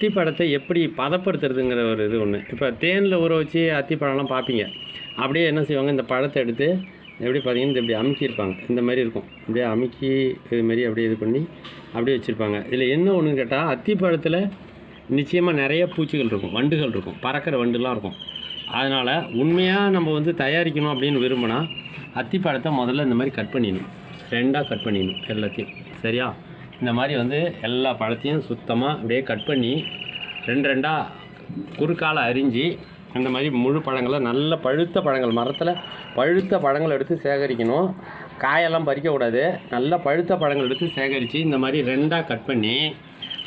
அத்திப்பழத்தை எப்படி பதப்படுத்துறதுங்கிற ஒரு இது ஒன்று இப்போ தேனில் ஊற வச்சு அத்திப்பழம்லாம் பார்ப்பீங்க அப்படியே என்ன செய்வாங்க இந்த பழத்தை எடுத்து எப்படி பார்த்தீங்கன்னா இந்த இப்படி அமுக்கியிருப்பாங்க. இந்த மாதிரி இருக்கும். அப்படியே அமுக்கி இதுமாரி அப்படியே இது பண்ணி அப்படியே வச்சுருப்பாங்க. இதில் என்ன ஒன்றுன்னு கேட்டால் அத்திப்பழத்தில் நிச்சயமாக நிறைய பூச்சிகள் இருக்கும். வண்டுகள் இருக்கும். பறக்கிற வண்டுலாம் இருக்கும். அதனால் உண்மையாக நம்ம வந்து தயாரிக்கணும் அப்படின்னு விரும்பினா அத்திப்பழத்தை முதல்ல இந்த மாதிரி கட் பண்ணிடணும். ரெண்டாக கட் பண்ணிடணும் எல்லாத்தையும். சரியா? இந்த மாதிரி வந்து எல்லா பழத்தையும் சுத்தமாக அப்படியே கட் பண்ணி ரெண்டு ரெண்டாக குறுக்கால் அரிஞ்சு இந்த மாதிரி முழு பழங்களை நல்ல பழுத்த பழங்கள் மரத்தில் பழுத்த பழங்கள் எடுத்து சேகரிக்கணும். காயெல்லாம் பறிக்கக்கூடாது. நல்ல பழுத்த பழங்கள் எடுத்து சேகரித்து இந்த மாதிரி ரெண்டாக கட் பண்ணி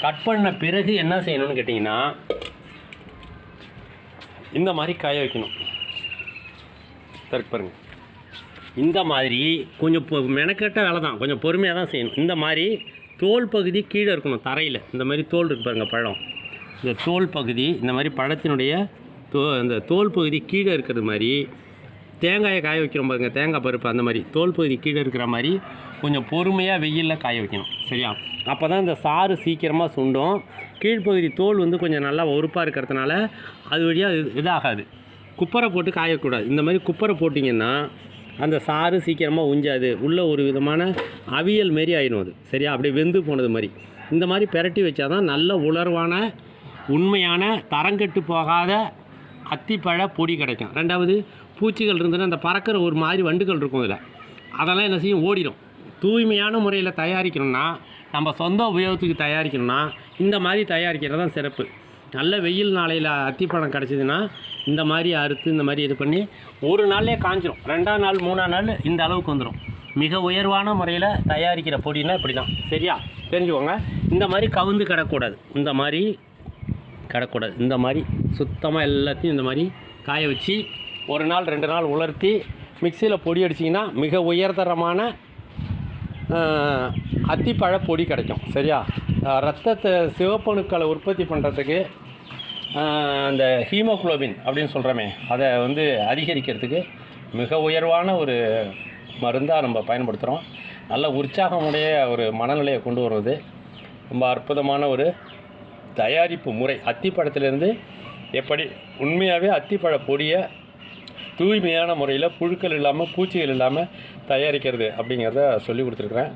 கட் பண்ண பிறகு என்ன செய்யணும்னு கேட்டிங்கன்னா இந்த மாதிரி காய வைக்கணும். தருக்கு பாருங்கள் இந்த மாதிரி கொஞ்சம் பொ- மெனக்கெட்ட வேலை தான் கொஞ்சம் பொறுமையாக தான் செய்யணும். இந்த மாதிரி தோல் பகுதி கீழே இருக்கணும் தரையில். இந்த மாதிரி தோல் இருக்கு பாருங்கள் பழம். இந்த தோல் பகுதி இந்த மாதிரி பழத்தினுடைய தோ இந்த தோல் பகுதி கீழே இருக்கிறது மாதிரி தேங்காயை காய வைக்கிறோம் பாருங்கள் தேங்காய் பருப்பு அந்த மாதிரி. தோல் பகுதி கீழே இருக்கிற மாதிரி கொஞ்சம் பொறுமையாக வெயிலில் காய வைக்கணும் சரியா? அப்போ தான் இந்த சாறு சீக்கிரமாக சுண்டும். கீழ்ப்பகுதி தோல் வந்து கொஞ்சம் நல்லா உறுப்பாக இருக்கிறதுனால அது வழியாக இது இதாகாது. குப்பரை போட்டு காயக்கூடாது. இந்த மாதிரி குப்பரை போட்டிங்கன்னா அந்த சாறு சீக்கிரமாக உஞ்சாது. உள்ளே ஒரு விதமான அவியல் மாரி ஆயிடும் அது. சரியா? அப்படியே வெந்து போனது மாதிரி இந்த மாதிரி பெரட்டி வச்சா தான் நல்ல உலர்வான உண்மையான தரங்கெட்டு போகாத அத்திப்பழ பொடி கிடைக்கும். ரெண்டாவது பூச்சிகள் இருந்ததுன்னா அந்த பறக்கிற ஒரு மாதிரி வண்டுகள் இருக்கும் இதில் அதெல்லாம் என்ன செய்யும்? ஓடிடும் தூய்மையான முறையில் தயாரிக்கணும்னா நம்ம சொந்த உபயோகத்துக்கு தயாரிக்கணும்னா இந்த மாதிரி தயாரிக்கிறது தான் சிறப்பு. நல்ல வெயில் நாளையில் அத்திப்பழம் கிடச்சிதுன்னா இந்த மாதிரி அறுத்து இந்த மாதிரி இது பண்ணி ஒரு நாள்லேயே காஞ்சிரும். ரெண்டாம் நாள் மூணாம் நாள் இந்த அளவுக்கு வந்துடும் மிக உயர்வான முறையில் தயாரிக்கிற பொடினா இப்படி தான் சரியா? தெரிஞ்சுக்கோங்க. இந்த மாதிரி கவுந்து கிடக்கூடாது இந்த மாதிரி கிடக்கூடாது இந்த மாதிரி சுத்தமாக எல்லாத்தையும் இந்த மாதிரி காய வச்சு ஒரு நாள் ரெண்டு நாள் உலர்த்தி மிக்சியில் பொடி அடிச்சிங்கன்னா மிக உயர்தரமான அத்திப்பழ பொடி கிடைக்கும். சரியா? ரத்தத்தை சிவப்பணுக்களை உற்பத்தி பண்ணுறதுக்கு அந்த ஹீமோகுளோபின் அப்படின்னு சொல்கிறோமே அதை வந்து அதிகரிக்கிறதுக்கு மிக உயர்வான ஒரு மருந்தாக நம்ம பயன்படுத்துகிறோம் நல்ல உற்சாகமுடைய ஒரு மனநிலையை கொண்டு வருவது ரொம்ப அற்புதமான ஒரு தயாரிப்பு முறை. அத்திப்பழத்திலேருந்து எப்படி உண்மையாகவே அத்திப்பழ பொடியை தூய்மையான முறையில் புழுக்கள் இல்லாமல் பூச்சிகள் இல்லாமல் தயாரிக்கிறது அப்படிங்கிறத சொல்லி கொடுத்துருக்குறேன்.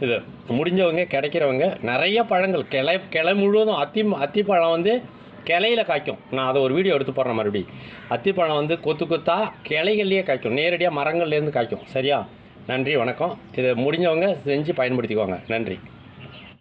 இது முடிஞ்சவங்க கிடைக்கிறவங்க நிறைய பழங்கள் கிளை கிளை முழுவதும் அத்தி அத்திப்பழம் வந்து கிளையில காய்க்கும். நான் அதை ஒரு வீடியோ எடுத்து போடுறேன் மறுபடியும் அத்திப்பழம் வந்து கொத்து கொத்தா கிளைகள்லேயே காய்க்கும். நேரடியாக மரங்கள்லேருந்து காய்க்கும். சரியா? நன்றி வணக்கம். இதை முடிஞ்சவங்க செஞ்சு பயன்படுத்திக்கோங்க. நன்றி.